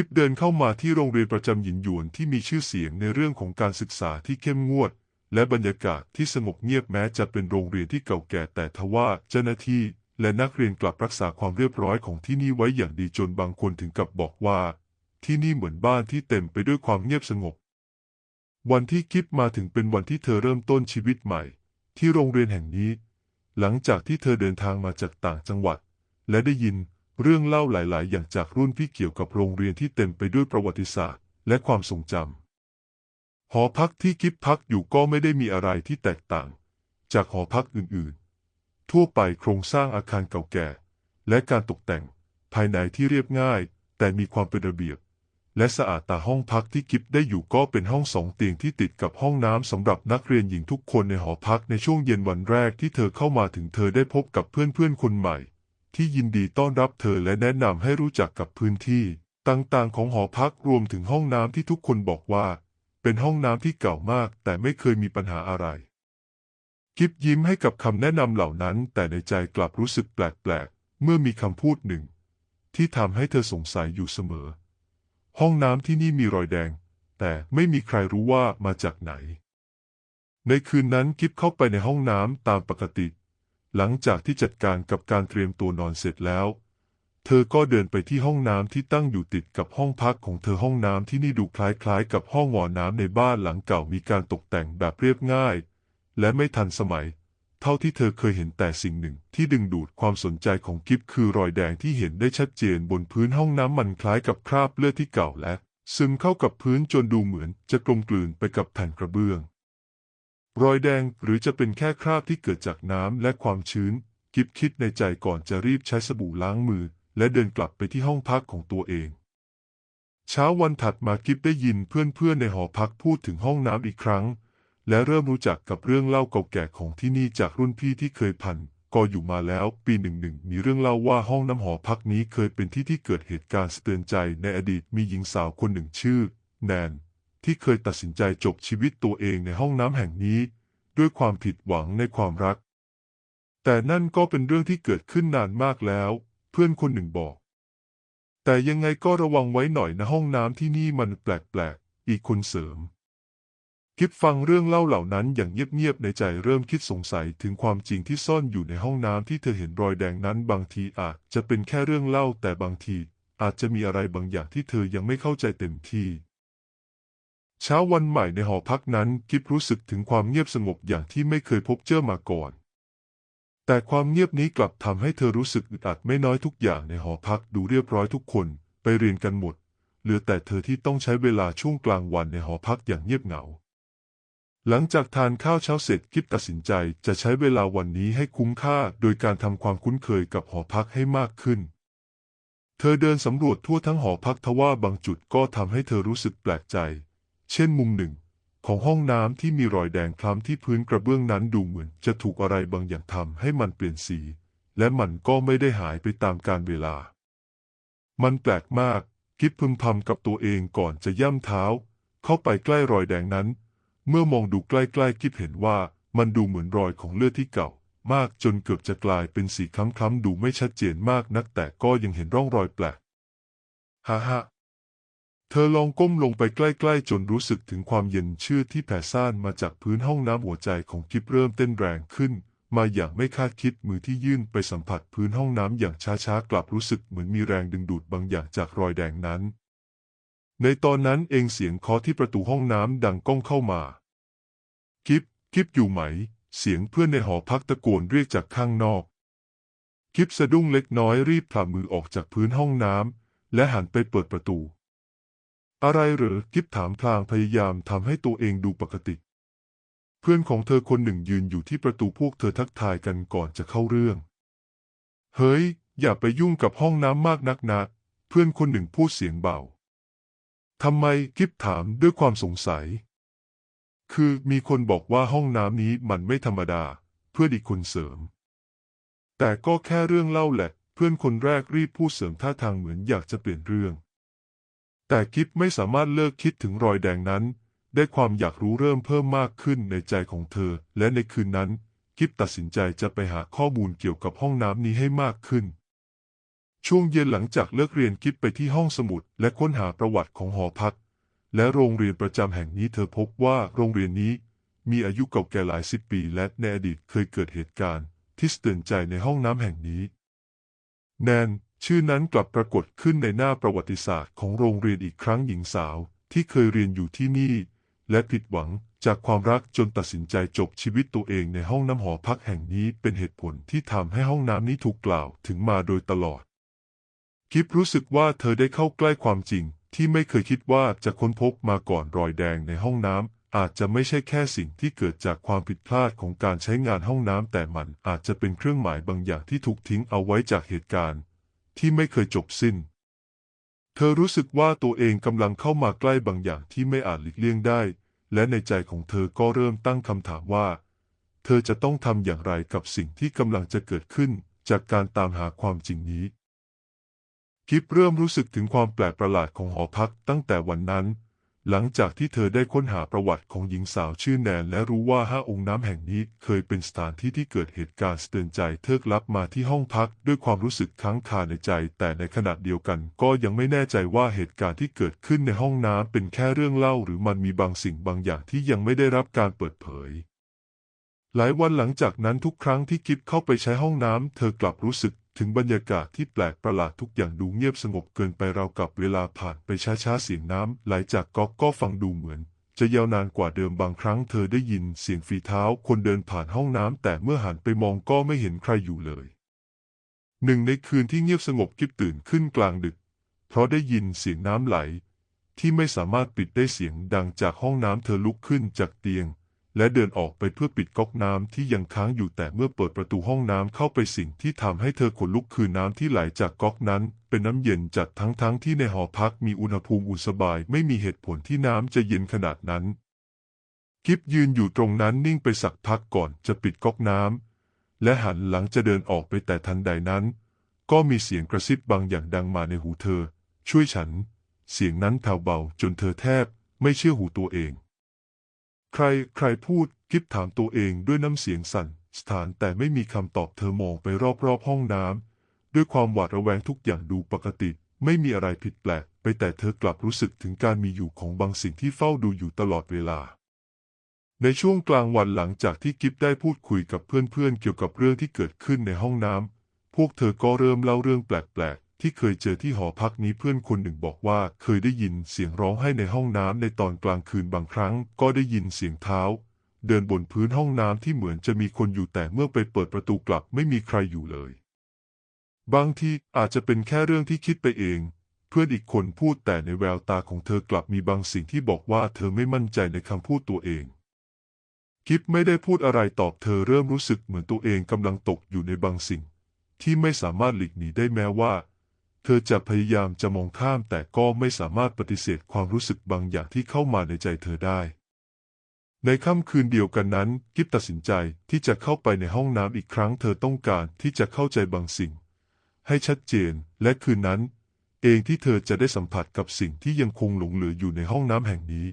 กิฟเดินเข้ามาที่โรงเรียนประจำหยินหยวนที่มีชื่อเสียงในเรื่องของการศึกษาที่เข้มงวด และบรรยากาศที่สงบเงียบแม้จะเป็นโรงเรียนที่เก่าแก่แต่ทว่าเจ้าหน้าที่และนักเรียนกลับรักษาความเรียบร้อยของที่นี่ไว้อย่างดีจนบางคนถึงกับบอกว่า ที่นี่เหมือนบ้านที่เต็มไปด้วยความเงียบสงบ วันที่กิฟมาถึงเป็นวันที่เธอเริ่มต้นชีวิตใหม่ ที่โรงเรียนแห่งนี้ หลังจากที่เธอเดินทางมาจากต่างจังหวัด และได้ยิน เรื่องเล่าหลาย ๆ อย่างจากรุ่นพี่เกี่ยวกับโรงเรียนที่เต็มไปด้วยประวัติศาสตร์ และความทรงจำหอพักที่กิฟพักอยู่ก็ไม่ได้มีอะไรที่แตกต่าง จากหอพักอื่น ๆ ทั่วไปโครงสร้างอาคารเก่าแก่ และการตกแต่ง ภายในที่เรียบง่าย แต่มีความเป็นระเบียบ และสะอาดตาห้องพักที่กิฟได้อยู่ก็เป็นห้องสองเตียงที่ติดกับห้องน้ำสำหรับนักเรียนหญิงทุกคนในหอพักในช่วงเย็นวันแรกที่เธอเข้ามาถึงเธอได้พบกับเพื่อน ๆ คนใหม่ ที่ยินดีต้อนรับเธอและแนะนำให้รู้จักกับพื้นที่ ต่างๆ ของหอพักรวมถึงห้องน้ำที่ทุกคนบอกว่า เป็นห้องน้ำที่เก่ามาก แต่ไม่เคยมีปัญหาอะไร กิฟยิ้มให้กับคำแนะนำเหล่านั้น แต่ในใจกลับรู้สึกแปลกๆ เมื่อมีคำพูดหนึ่ง ที่ทำให้เธอสงสัยอยู่เสมอ ห้องน้ำที่นี่มีรอยแดง แต่ไม่มีใครรู้ว่ามาจากไหนในคืนนั้นกิฟเข้าไปในห้องน้ำตามปกติ หลังจากที่จัดการกับการเตรียมตัวนอนเสร็จแล้ว เธอก็เดินไปที่ห้องน้ำที่ตั้งอยู่ติดกับห้องพักของเธอห้องน้ำที่นี่ดูคล้ายๆ กับห้องหอน้ำในบ้านหลังเก่ามีการตกแต่งแบบเรียบง่าย และไม่ทันสมัย เท่าที่เธอเคยเห็นแต่สิ่งหนึ่งที่ดึงดูดความสนใจของกิฟคือรอยแดงที่เห็นได้ชัดเจนบนพื้นห้องน้ำมันคล้ายกับคราบเลือดที่เก่าและซึมเข้ากับพื้นจนดูเหมือนจะกลมกลืนไปกับแผ่นกระเบื้อง รอยแดงหรือจะเป็นแค่คราบที่เกิดจากน้ำและความชื้น กิฟคิดในใจก่อนจะรีบใช้สบู่ล้างมือ และเดินกลับไปที่ห้องพักของตัวเอง เช้าวันถัดมากิฟได้ยินเพื่อนๆในหอพักพูดถึงห้องน้ำอีกครั้ง และเริ่มรู้จักกับเรื่องเล่าเก่าแก่ของที่นี่จากรุ่นพี่ที่เคยพันก็อยู่มาแล้วปีหนึ่งหนึ่งมีเรื่องเล่าว่าห้องน้ำหอพักนี้เคยเป็นที่ที่เกิดเหตุการณ์สะเตือนใจในอดีตมีหญิงสาวคนหนึ่งชื่อ แนน ที่เคยตัดสินใจจบชีวิตตัวเองในห้องน้ำแห่งนี้ ด้วยความผิดหวังในความรัก แต่นั่นก็เป็นเรื่องที่เกิดขึ้นนานมากแล้ว เพื่อนคนหนึ่งบอก แต่ยังไงก็ระวังไว้หน่อยนะห้องน้ำที่นี่มันแปลกๆ อีกคนเสริมกิฟฟังเรื่องเล่าเหล่านั้นอย่างเงียบๆในใจเริ่มคิดสงสัยถึงความจริงที่ซ่อนอยู่ในห้องน้ำที่เธอเห็นรอยแดงนั้นบางทีอาจจะเป็นแค่เรื่องเล่าแต่บางทีอาจจะมีอะไรบางอย่างที่เธอยังไม่เข้าใจเต็มที่ เช้าวันใหม่ในหอพักนั้นกิฟรู้สึกถึงความเงียบสงบอย่างที่ไม่เคยพบเจอมาก่อน แต่ความเงียบนี้กลับทำให้เธอรู้สึกอึดอัดไม่น้อยทุกอย่างในหอพักดูเรียบร้อยทุกคนไปเรียนกันหมด เหลือแต่เธอที่ต้องใช้เวลาช่วงกลางวันในหอพักอย่างเงียบเหงา หลังจากทานข้าวเช้าเสร็จกิฟตัดสินใจจะใช้เวลาวันนี้ให้คุ้มค่าโดยการทำความคุ้นเคยกับหอพักให้มากขึ้นเธอเดินสำรวจทั่วทั้งหอพักทว่าบางจุดก็ทำให้เธอรู้สึกแปลกใจ เช่นมุมหนึ่ง ของห้องน้ำที่มีรอยแดงคล้ำที่พื้นกระเบื้องนั้นดูเหมือนจะถูกอะไรบางอย่างทำให้มันเปลี่ยนสี และมันก็ไม่ได้หายไปตามกาลเวลา มันแปลกมากกิฟพึมพำกับตัวเองก่อนจะย่ำเท้า เข้าไปใกล้รอยแดงนั้น เมื่อมองดูใกล้ๆกิฟเห็นว่ามันดูเหมือนรอยของเลือดที่เก่ามากจนเกือบจะกลายเป็นสีคล้ำๆดูไม่ชัดเจนมากนักแต่ก็ยังเห็นร่องรอยแปลกฮ่าฮ่า เธอลองก้มลงไปใกล้ๆ จนรู้สึกถึงความเย็นเชื่อที่แผ่ซ่านมาจากพื้นห้องน้ำหัวใจของกิฟเริ่มเต้นแรงขึ้น มาอย่างไม่คาดคิดมือที่ยื่นไปสัมผัสพื้นห้องน้ำอย่างช้าๆ กลับรู้สึกเหมือนมีแรงดึงดูดบางอย่างจากรอยแดงนั้น ในตอนนั้นเองเสียงเคาะที่ประตูห้องน้ำดังก้องเข้ามา กิฟกิฟอยู่ไหม เสียงเพื่อนในหอพักตะโกนเรียกจากข้างนอก กิฟสะดุ้งเล็กน้อยรีบผละมือออกจากพื้นห้องน้ำและหันไปเปิดประตู อะไรเหรอกิฟถามพลางพยายามทำให้ตัวเองดูปกติ เพื่อนของเธอคนหนึ่งยืนอยู่ที่ประตูพวกเธอทักทายกันก่อนจะเข้าเรื่อง เฮ้ย อย่าไปยุ่งกับห้องน้ำมากนักนะเพื่อนคนหนึ่งพูดเสียงเบาทำไมกิฟถามด้วยความสงสัย คือมีคนบอกว่าห้องน้ำนี้มันไม่ธรรมดา เพื่อนอีกคนเสริม แต่ก็แค่เรื่องเล่าแหละ เพื่อนคนแรกรีบพูดเสริมท่าทางเหมือนอยากจะเปลี่ยนเรื่อง แต่กิฟไม่สามารถเลิกคิดถึงรอยแดงนั้น ได้ความอยากรู้เริ่มเพิ่มมากขึ้นในใจของเธอ และในคืนนั้น กิฟตัดสินใจจะไปหาข้อมูลเกี่ยวกับห้องน้ำนี้ให้มากขึ้น ช่วงเย็นหลังจากเลิกเรียนกิฟไปที่ห้องสมุด และค้นหาประวัติของหอพัก และโรงเรียนประจำแห่งนี้เธอพบว่าโรงเรียนนี้มีอายุเก่าแก่หลายสิบปีและในอดีตเคยเกิดเหตุการณ์ ที่สะเตือนใจในห้องน้ำแห่งนี้ แนน ชื่อนั้นกลับปรากฏขึ้นในหน้าประวัติศาสตร์ของโรงเรียนอีกครั้งหญิงสาวที่เคยเรียนอยู่ที่นี่ และผิดหวังจากความรักจนตัดสินใจจบชีวิตตัวเองในห้องน้ำหอพักแห่งนี้เป็นเหตุผลที่ทำให้ห้องน้ำนี้ถูกกล่าวถึงมาโดยตลอดกิฟรู้สึกว่าเธอได้เข้าใกล้ความจริงที่ไม่เคยคิดว่าจะค้นพบมาก่อนรอยแดงในห้องน้ำอาจจะไม่ใช่แค่สิ่งที่เกิดจากความผิดพลาดของการใช้งานห้องน้ำแต่มันอาจจะเป็นเครื่องหมายบางอย่างที่ถูกทิ้งเอาไว้จากเหตุการณ์ ที่ไม่เคยจบสิ้น เธอรู้สึกว่าตัวเองกำลังเข้ามาใกล้บางอย่างที่ไม่อาจหลีกเลี่ยงได้ และในใจของเธอก็เริ่มตั้งคำถามว่า เธอจะต้องทำอย่างไรกับสิ่งที่กำลังจะเกิดขึ้นจากการตามหาความจริงนี้ กิฟเริ่มรู้สึกถึงความแปลกประหลาดของหอพักตั้งแต่วันนั้น หลังจากที่เธอได้ค้นหาประวัติของหญิงสาวชื่อแนน และรู้ว่าห้าองค์น้ำแห่งนี้เคยเป็นสถานที่ที่เกิดเหตุการณ์สะเตือนใจเธอกลับมาที่ห้องพักด้วยความรู้สึกค้างคาในใจ แต่ในขณะเดียวกันก็ยังไม่แน่ใจว่าเหตุการณ์ที่เกิดขึ้นในห้องน้ำเป็นแค่เรื่องเล่า หรือมันมีบางสิ่งบางอย่างที่ยังไม่ได้รับการเปิดเผยหลายวันหลังจากนั้นทุกครั้งที่กิฟเข้าไปใช้ห้องน้ำ เธอกลับรู้สึก ถึงบรรยากาศที่แปลกประหลาดทุกอย่างดูเงียบสงบเกินไปราวกับเวลาผ่านไปช้าๆเสียงน้ำไหลจากก๊อกก็ฟังดูเหมือน จะยาวนานกว่าเดิมบางครั้งเธอได้ยินเสียงฝีเท้าคนเดินผ่านห้องน้ำแต่เมื่อหันไปมองก็ไม่เห็นใครอยู่เลย หนึ่งในคืนที่เงียบสงบกิฟตื่นขึ้นกลางดึก เพราะได้ยินเสียงน้ำไหล ที่ไม่สามารถปิดได้เสียงดังจากห้องน้ำเธอลุกขึ้นจากเตียง และเดินออกไปเพื่อปิดก๊อกน้ำที่ยังค้างอยู่แต่เมื่อเปิดประตูห้องน้ำเข้าไปสิ่งที่ทำให้เธอขนลุกคือน้ำที่ไหลจากก๊อกนั้น เป็นน้ำเย็นจัดทั้งๆที่ในหอพักมีอุณหภูมิอุ่นสบายไม่มีเหตุผลที่น้ำจะเย็นขนาดนั้น กิฟยืนอยู่ตรงนั้นนิ่งไปสักพักก่อนจะปิดก๊อกน้ำและหันหลังจะเดินออกไปแต่ทันใดนั้น ก็มีเสียงกระซิบบางอย่างดังมาในหูเธอ ช่วยฉัน เสียงนั้นแผ่วเบาจนเธอแทบไม่เชื่อหูตัวเอง ใครใครพูดกิฟถามตัวเองด้วยน้ำเสียงสั่นสถานแต่ไม่มีคำตอบเธอมองไปรอบๆห้องน้ำด้วยความหวาดระแวงทุกอย่างดูปกติ ไม่มีอะไรผิดแปลก ไปแต่เธอกลับรู้สึกถึงการมีอยู่ของบางสิ่งที่เฝ้าดูอยู่ตลอดเวลา ในช่วงกลางวันหลังจากที่กิฟได้พูดคุยกับเพื่อนๆเกี่ยวกับเรื่องที่เกิดขึ้นในห้องน้ำพวกเธอก็เริ่มเล่าเรื่องแปลกๆ ที่เคยเจอที่หอพักนี้เพื่อนคนหนึ่งบอกว่าเคยได้ยินเสียงร้องไห้ในห้องน้ำในตอนกลางคืนบางครั้งก็ได้ยินเสียงเท้า เดินบนพื้นห้องน้ำที่เหมือนจะมีคนอยู่แต่เมื่อไปเปิดประตูกลับไม่มีใครอยู่เลย บางทีอาจจะเป็นแค่เรื่องที่คิดไปเอง เพื่อนอีกคนพูดแต่ในแววตาของเธอกลับมีบางสิ่งที่บอกว่าเธอไม่มั่นใจในคำพูดตัวเองกิฟไม่ได้พูดอะไรตอบเธอเริ่มรู้สึกเหมือนตัวเองกำลังตกอยู่ในบางสิ่ง ที่ไม่สามารถหลีกหนีได้แม้ว่า เธอจะพยายามจะมองข้ามแต่ก็ไม่สามารถปฏิเสธความรู้สึกบางอย่างที่เข้ามาในใจเธอได้ ในค่ำคืนเดียวกันนั้น กิฟตัดสินใจที่จะเข้าไปในห้องน้ำอีกครั้ง เธอต้องการที่จะเข้าใจบางสิ่ง ให้ชัดเจน และคืนนั้น เองที่เธอจะได้สัมผัสกับสิ่งที่ยังคงหลงเหลืออยู่ในห้องน้ำแห่งนี้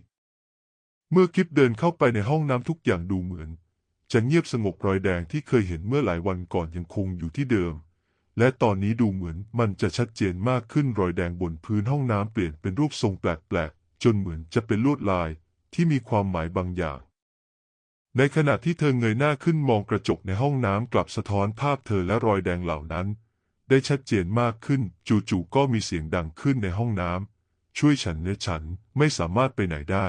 เมื่อกิฟเดินเข้าไปในห้องน้ำทุกอย่างดูเหมือน จะเงียบสงบรอยแดงที่เคยเห็นเมื่อหลายวันก่อนยังคงอยู่ที่เดิม และตอนนี้ดูเหมือนมันจะชัดเจนมากขึ้นรอยแดงบนพื้นห้องน้ำเปลี่ยนเป็นรูปทรงแปลกๆ จนเหมือนจะเป็นลวดลายที่มีความหมายบางอย่าง ในขณะที่เธอเงยหน้าขึ้นมองกระจกในห้องน้ำกลับสะท้อนภาพเธอและรอยแดงเหล่านั้น ได้ชัดเจนมากขึ้นจู่ๆก็มีเสียงดังขึ้นในห้องน้ำช่วยฉันและฉันไม่สามารถไปไหนได้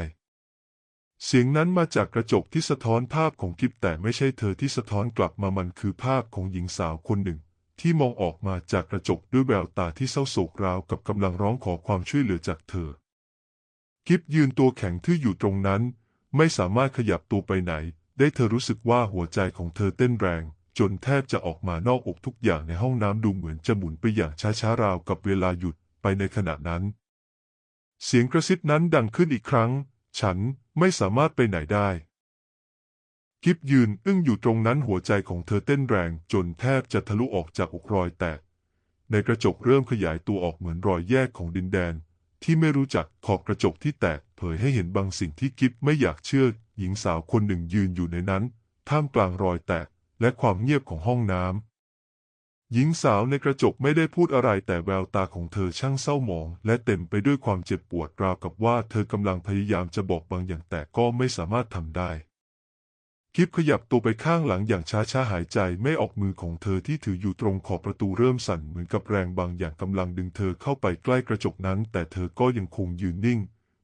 เสียงนั้นมาจากกระจกที่สะท้อนภาพของกิฟแต่ไม่ใช่เธอที่สะท้อนกลับมามันคือภาพของหญิงสาวคนหนึ่ง ที่มองออกมาจากกระจกด้วยแววตาที่เศร้าโศกราวกับกำลังร้องขอความช่วยเหลือจากเธอ กิฟยืนตัวแข็งทื่ออยู่ตรงนั้น ไม่สามารถขยับตัวไปไหน ได้เธอรู้สึกว่าหัวใจของเธอเต้นแรง จนแทบจะออกมานอกอกทุกอย่างในห้องน้ำดูเหมือนจะหมุนไปอย่างช้าๆราวกับเวลาหยุดไปในขณะนั้น เสียงกระซิบนั้นดังขึ้นอีกครั้ง ฉันไม่สามารถไปไหนได้ กิฟยืนอึ้งอยู่ตรงนั้นหัวใจของเธอเต้นแรงจนแทบจะทะลุออกจากอกรอยแตก ในกระจกเริ่มขยายตัวออกเหมือนรอยแยกของดินแดน ที่ไม่รู้จักขอบกระจกที่แตกเผยให้เห็นบางสิ่งที่กิฟไม่อยากเชื่อ หญิงสาวคนหนึ่งยืนอยู่ในนั้น ท่ามกลางรอยแตกและความเงียบของห้องน้ำหญิงสาวในกระจกไม่ได้พูดอะไรแต่แววตาของเธอช่างเศร้าหมอง และเต็มไปด้วยความเจ็บปวดราวกับว่าเธอกำลังพยายามจะบอกบางอย่างแต่ก็ไม่สามารถทำได้ กิฟขยับตัวไปข้างหลังอย่างช้าๆหายใจไม่ออกมือของเธอที่ถืออยู่ตรงขอบประตูเริ่มสั่นเหมือนกับแรงบางอย่างกำลังดึงเธอเข้าไปใกล้กระจกนั้น แต่เธอก็ยังคงยืนนิ่ง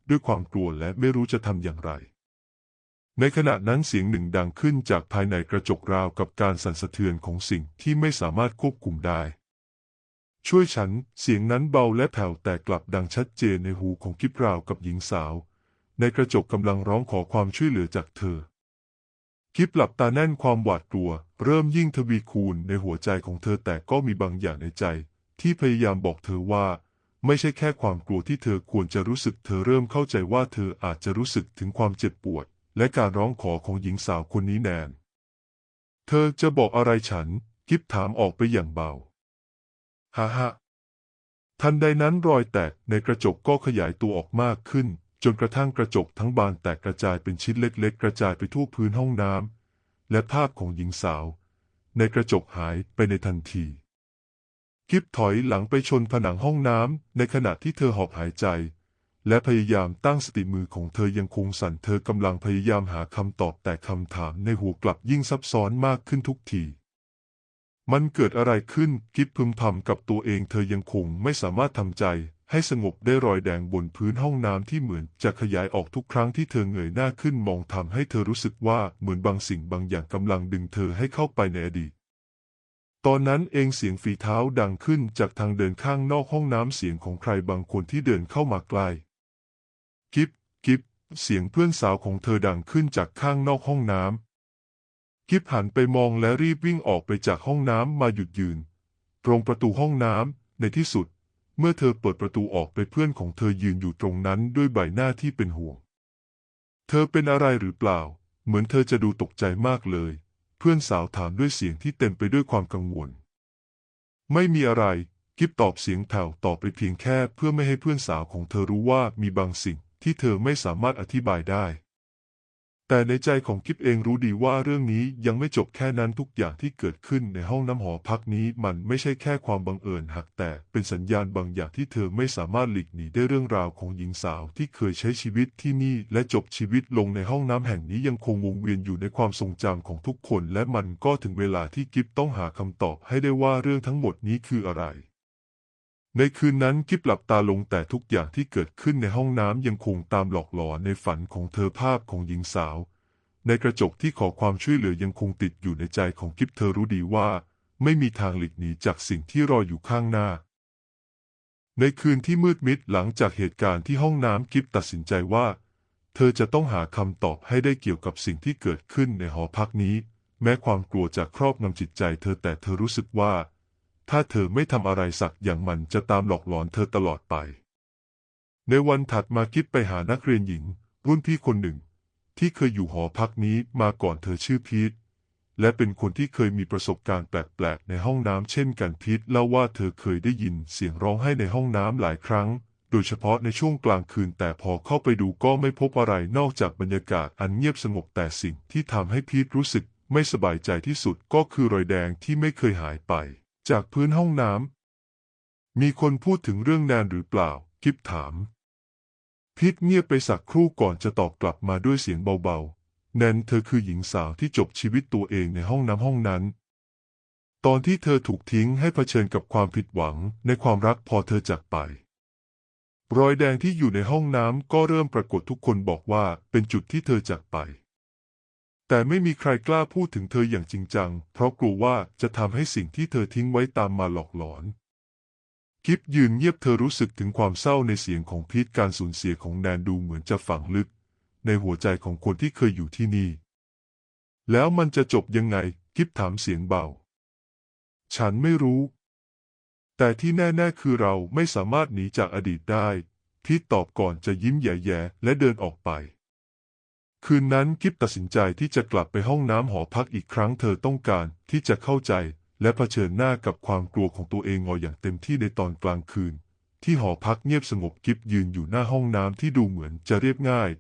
ด้วยความกลัวและไม่รู้จะทำอย่างไร ในขณะนั้นเสียงหนึ่งดังขึ้นจากภายในกระจกราวกับการสั่นสะเทือนของสิ่งที่ไม่สามารถควบคุมได้ช่วยฉัน เสียงนั้นเบาและแผ่วแต่กลับดังชัดเจนในหูของกิบราวกับหญิงสาว ในกระจกกำลังร้องขอความช่วยเหลือจากเธอ กิบหลับตาแน่นความหวาดกลัว เริ่มยิ่งทวีคูณในหัวใจของเธอแต่ก็มีบางอย่างในใจ ที่พยายามบอกเธอว่า ไม่ใช่แค่ความกลัวที่เธอควรจะรู้สึก เธอเริ่มเข้าใจว่าเธออาจจะรู้สึกถึงความเจ็บปวด และการร้องขอของหญิงสาวคนนี้แนน เธอจะบอกอะไรฉันกิบถามออกไปอย่างเบาฮ่าฮ่าทันใดนั้นรอยแตกในกระจกก็ขยายตัวออกมากขึ้น จนกระทั่งกระจกทั้งบานแตกกระจายเป็นชิ้นเล็กๆ กระจายไปทั่วพื้นห้องน้ำและภาพของหญิงสาว ในกระจกหายไปในทันทีกิฟถอยหลังไปชนผนังห้องน้ำในขณะที่เธอหอบหายใจ และพยายามตั้งสติมือของเธอยังคงสั่นเธอกำลังพยายามหาคำตอบแต่คำถามในหัวกลับยิ่งซับซ้อนมากขึ้นทุกทีมันเกิดอะไรขึ้นกิฟพึมพำกับตัวเองเธอยังคงไม่สามารถทำใจ ให้สงบได้รอยแดงบนพื้นห้องน้ำที่เหมือนจะขยายออกทุกครั้งที่เธอเงยหน้าขึ้นมองทำให้เธอรู้สึกว่าเหมือนบางสิ่งบางอย่างกำลังดึงเธอให้เข้าไปในอดีต ตอนนั้นเองเสียงฝีเท้าดังขึ้นจากทางเดินข้างนอกห้องน้ำเสียงของใครบางคนที่เดินเข้ามาใกล้กิฟกิฟเสียงเพื่อนสาวของเธอดังขึ้นจากข้างนอกห้องน้ำกิฟหันไปมองและรีบวิ่งออกไปจากห้องน้ำมาหยุดยืน ตรงประตูห้องน้ำในที่สุด เมื่อเธอเปิดประตูออกไปเพื่อนของเธอยืนอยู่ตรงนั้นด้วยใบหน้าที่เป็นห่วง เธอเป็นอะไรหรือเปล่า เหมือนเธอจะดูตกใจมากเลย เพื่อนสาวถามด้วยเสียงที่เต็มไปด้วยความกังวล ไม่มีอะไรกิฟตอบเสียงแผ่วตอบไปเพียงแค่เพื่อไม่ให้เพื่อนสาวของเธอรู้ว่ามีบางสิ่งที่เธอไม่สามารถอธิบายได้ แต่ในใจของกิฟเองรู้ดีว่าเรื่องนี้ยังไม่จบแค่นั้นทุกอย่างที่เกิดขึ้นในห้องน้ำหอพักนี้มันไม่ใช่แค่ความบังเอิญหักแต่เป็นสัญญาณบางอย่างที่เธอไม่สามารถหลีกหนีได้เรื่องราวของหญิงสาวที่เคยใช้ชีวิตที่นี่และจบชีวิตลงในห้องน้ำแห่งนี้ยังคงวงเวียนอยู่ในความทรงจำของทุกคน และมันก็ถึงเวลาที่กิฟต้องหาคำตอบให้ได้ว่าเรื่องทั้งหมดนี้คืออะไร ในคืนนั้นกิบหลับตาลงแต่ทุกอย่างที่เกิดขึ้นในห้องน้ำยังคงตามหลอกหลอนในฝันของเธอภาพของหญิงสาว ในกระจกที่ขอความช่วยเหลือยังคงติดอยู่ในใจของกิบเธอรู้ดีว่า ไม่มีทางหลีกหนีจากสิ่งที่รออยู่ข้างหน้า ในคืนที่มืดมิดหลังจากเหตุการณ์ที่ห้องน้ำกิบตัดสินใจว่า เธอจะต้องหาคำตอบให้ได้เกี่ยวกับสิ่งที่เกิดขึ้นในหอพักนี้ แม้ความกลัวจะครอบงำจิตใจเธอแต่เธอรู้สึกว่า ถ้าเธอไม่ทำอะไรสักอย่างมันจะตามหลอกหลอนเธอตลอดไป ในวันถัดมาคิดไปหานักเรียนหญิง รุ่นพี่คนหนึ่ง ที่เคยอยู่หอพักนี้มาก่อนเธอชื่อพีทและเป็นคนที่เคยมีประสบการณ์แปลกๆ ในห้องน้ำเช่นกันพีทเล่าว่าเธอเคยได้ยินเสียงร้องไห้ในห้องน้ำหลายครั้ง โดยเฉพาะในช่วงกลางคืนแต่พอเข้าไปดูก็ไม่พบอะไรนอกจากบรรยากาศอันเงียบสงบแต่สิ่งที่ทำให้พีทรู้สึกไม่สบายใจที่สุดก็คือรอยแดงที่ไม่เคยหายไป จากพื้นห้องน้ำมีคนพูดถึงเรื่องแนนหรือเปล่า กิฟถาม พิทเงียบไปสักครู่ก่อนจะตอบกลับมาด้วยเสียงเบาๆ แนนเธอคือหญิงสาวที่จบชีวิตตัวเองในห้องน้ำห้องนั้น ตอนที่เธอถูกทิ้งให้เผชิญกับความผิดหวังในความรักพอเธอจากไป รอยแดงที่อยู่ในห้องน้ำก็เริ่มปรากฏทุกคนบอกว่าเป็นจุดที่เธอจากไป แต่ไม่มีใครกล้าพูดถึงเธออย่างจริงจัง เพราะกลัวว่าจะทำให้สิ่งที่เธอทิ้งไว้ตามมาหลอกหลอนกิฟยืนเงียบเธอรู้สึกถึงความเศร้าในเสียงของพีทการสูญเสียของแนนดูเหมือนจะฝังลึก ในหัวใจของคนที่เคยอยู่ที่นี่ แล้วมันจะจบยังไงกิฟถามเสียงเบา ฉันไม่รู้ แต่ที่แน่ๆคือเราไม่สามารถหนีจากอดีตได้พีทตอบก่อนจะยิ้มแย่ๆและเดินออกไป คืนนั้นกิฟตัดสินใจที่จะกลับไปห้องน้ำหอพักอีกครั้งเธอต้องการที่จะเข้าใจ และเผชิญหน้ากับความกลัวของตัวเองออย่างเต็มที่ในตอนกลางคืน ที่หอพักเงียบสงบกิฟยืนอยู่หน้าห้องน้ำที่ดูเหมือนจะเรียบง่าย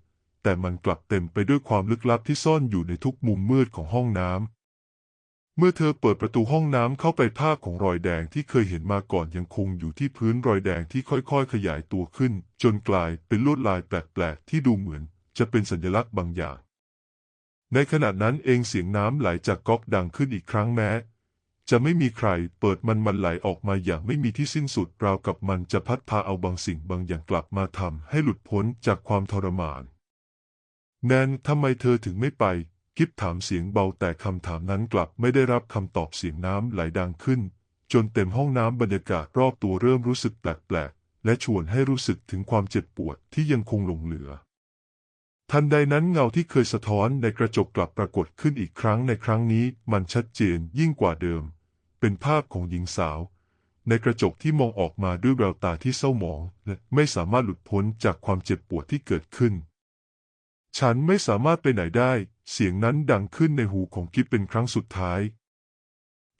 แต่มันกลับเต็มไปด้วยความลึกลับที่ซ่อนอยู่ในทุกมุมมืดของห้องน้ำเมื่อเธอเปิดประตูห้องน้ำเข้าไปภาพของรอยแดงที่เคยเห็นมาก่อนยังคงอยู่ที่พื้นรอยแดงที่ค่อยๆ ขยายตัวขึ้น จนกลายเป็นลวดลายแปลกๆที่ดูเหมือน จะเป็นสัญลักษณ์บางอย่าง ในขณะนั้นเองเสียงน้ำไหลจากก๊อกดังขึ้นอีกครั้งแม้ จะไม่มีใครเปิดมันมันไหลออกมาอย่างไม่มีที่สิ้นสุดราวกับมันจะพัดพาเอาบางสิ่งบางอย่างกลับมาทำให้หลุดพ้นจากความทรมาน แนนทำไมเธอถึงไม่ไปกิฟถามเสียงเบาแต่คำถามนั้นกลับไม่ได้รับคำตอบเสียงน้ำไหลดังขึ้น จนเต็มห้องน้ำบรรยากาศรอบตัวเริ่มรู้สึกแปลกๆ และชวนให้รู้สึกถึงความเจ็บปวดที่ยังคงหลงเหลือ ทันใดนั้นเงาที่เคยสะท้อนในกระจกกลับปรากฏขึ้นอีกครั้งในครั้งนี้มันชัดเจนยิ่งกว่าเดิม เป็นภาพของหญิงสาว ในกระจกที่มองออกมาด้วยแววตาที่เศร้าหมองและไม่สามารถหลุดพ้นจากความเจ็บปวดที่เกิดขึ้น ฉันไม่สามารถไปไหนได้ เสียงนั้นดังขึ้นในหูของกิฟเป็นครั้งสุดท้าย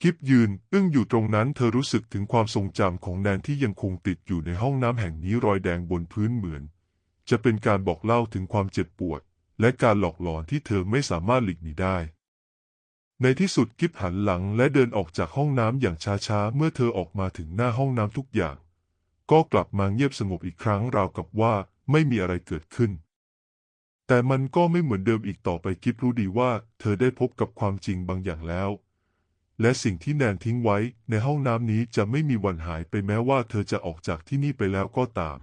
กิฟยืนอึ้งอยู่ตรงนั้นเธอรู้สึกถึงความทรงจำของแนนที่ยังคงติดอยู่ในห้องน้ำแห่งนี้รอยแดงบนพื้นเหมือน จะเป็นการบอกเล่าถึงความเจ็บปวด และการหลอกหลอนที่เธอไม่สามารถหลีกหนีได้ ในที่สุดกิฟหันหลังและเดินออกจากห้องน้ำอย่างช้าๆ เมื่อเธอออกมาถึงหน้าห้องน้ำทุกอย่าง ก็กลับมาเงียบสงบอีกครั้งราวกับว่าไม่มีอะไรเกิดขึ้น แต่มันก็ไม่เหมือนเดิมอีกต่อไปกิฟรู้ดีว่า เธอได้พบกับความจริงบางอย่างแล้วและสิ่งที่แนนทิ้งไว้ในห้องน้ำนี้จะไม่มีวันหายไปแม้ว่าเธอจะออกจากที่นี่ไปแล้วก็ตาม